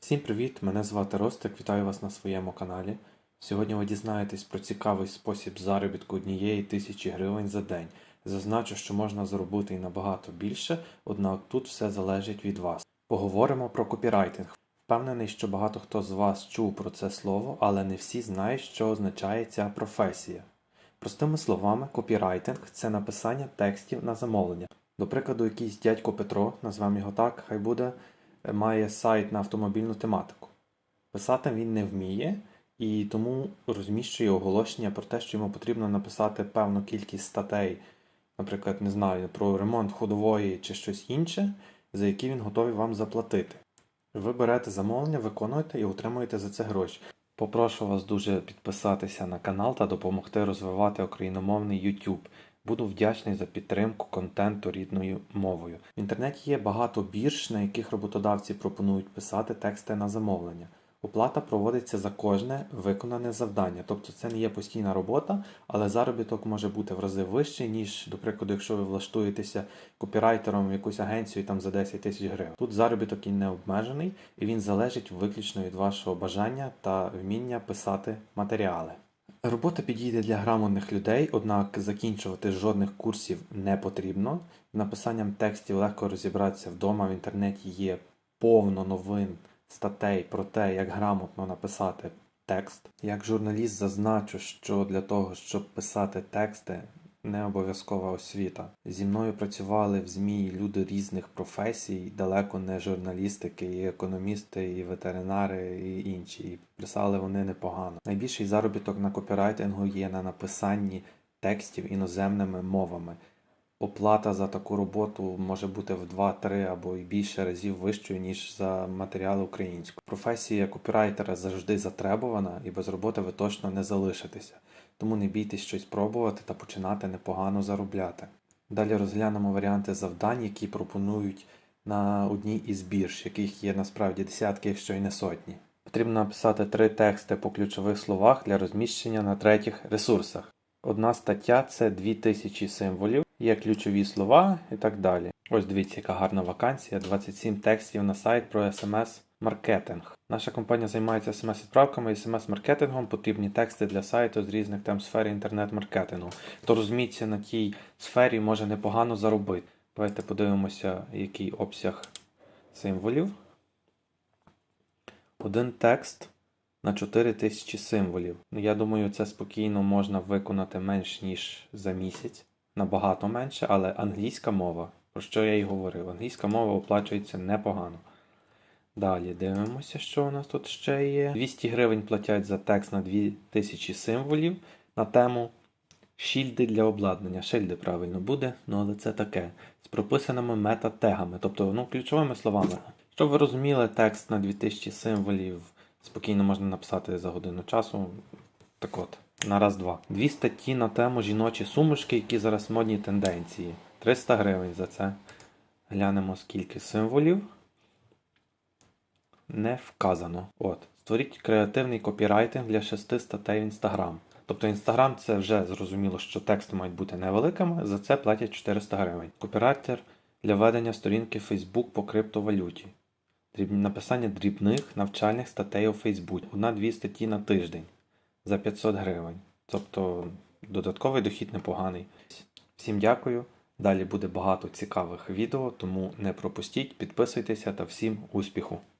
Всім привіт! Мене звати Ростик, вітаю вас на своєму каналі. Сьогодні ви дізнаєтесь про цікавий спосіб заробітку однієї тисячі гривень за день. Зазначу, що можна заробити і набагато більше, однак тут все залежить від вас. Поговоримо про копірайтинг. Впевнений, що багато хто з вас чув про це слово, але не всі знають, що означає ця професія. Простими словами, копірайтинг це написання текстів на замовлення. До прикладу, якийсь дядько Петро, назвемо його так, хай буде, має сайт на автомобільну тематику. Писати він не вміє і тому розміщує оголошення про те, що йому потрібно написати певну кількість статей, наприклад, не знаю, про ремонт ходової чи щось інше, за які він готовий вам заплатити. Ви берете замовлення, виконуєте і отримуєте за це гроші. Попрошу вас дуже підписатися на канал та допомогти розвивати україномовний YouTube. Буду вдячний за підтримку контенту рідною мовою. В інтернеті є багато бірж, на яких роботодавці пропонують писати тексти на замовлення. Оплата проводиться за кожне виконане завдання, тобто це не є постійна робота, але заробіток може бути в рази вищий, ніж, до прикладу, якщо ви влаштуєтеся копірайтером в якусь агенцію там за 10 тисяч гривень. Тут заробіток і не обмежений, і він залежить виключно від вашого бажання та вміння писати матеріали. Робота підійде для грамотних людей, однак закінчувати жодних курсів не потрібно. Написанням текстів легко розібратися вдома. В інтернеті є повно новин, статей про те, як грамотно написати текст. Як журналіст зазначу, що для того, щоб писати тексти, не обов'язкова освіта. Зі мною працювали в ЗМІ люди різних професій, далеко не журналістики, і економісти, і ветеринари, і інші. І писали вони непогано. Найбільший заробіток на копірайтингу є на написанні текстів іноземними мовами. Оплата за таку роботу може бути в 2-3 або і більше разів вищою, ніж за матеріали українською. Професія копірайтера завжди затребувана, і без роботи ви точно не залишитеся. Тому не бійтесь щось пробувати та починати непогано заробляти. Далі розглянемо варіанти завдань, які пропонують на одній із бірж, яких є насправді десятки, якщо й не сотні. Потрібно написати три тексти по ключових словах для розміщення на третіх ресурсах. Одна стаття це 2000 символів, є ключові слова і так далі. Ось дивіться, яка гарна вакансія, 27 текстів на сайт про смс-маркетинг. Наша компанія займається смс-відправками і смс-маркетингом, потрібні тексти для сайту з різних тем сфери інтернет-маркетингу. Хто розуміється на тій сфері, може непогано заробити. Давайте подивимося, який обсяг символів. Один текст на 4000 символів. Ну, Я думаю, це спокійно можна виконати менш ніж за місяць, набагато менше, але англійська мова, про що я й говорив, англійська мова оплачується непогано. Далі дивимося, що у нас тут ще є. 200 гривень платять за текст на 2000 символів на тему шільди для обладнання. Шильди правильно буде, ну але це таке. З прописаними мета-тегами, тобто ну, ключовими словами. Щоб ви розуміли, текст на 2000 символів спокійно можна написати за годину часу. Так от, на раз-два. Дві статті на тему жіночі сумочки, які зараз модні тенденції. 300 гривень за це. Глянемо, скільки символів. Не вказано. От. Створіть креативний копірайтинг для шести статей в Instagram. Тобто Instagram це вже зрозуміло, що тексти мають бути невеликими, за це платять 400 гривень. Копірайтер для ведення сторінки Facebook по криптовалюті. Написання дрібних навчальних статей у Facebook. Одна-дві статті на тиждень за 500 гривень. Тобто додатковий дохід непоганий. Всім дякую. Далі буде багато цікавих відео, тому не пропустіть, підписуйтеся та всім успіху!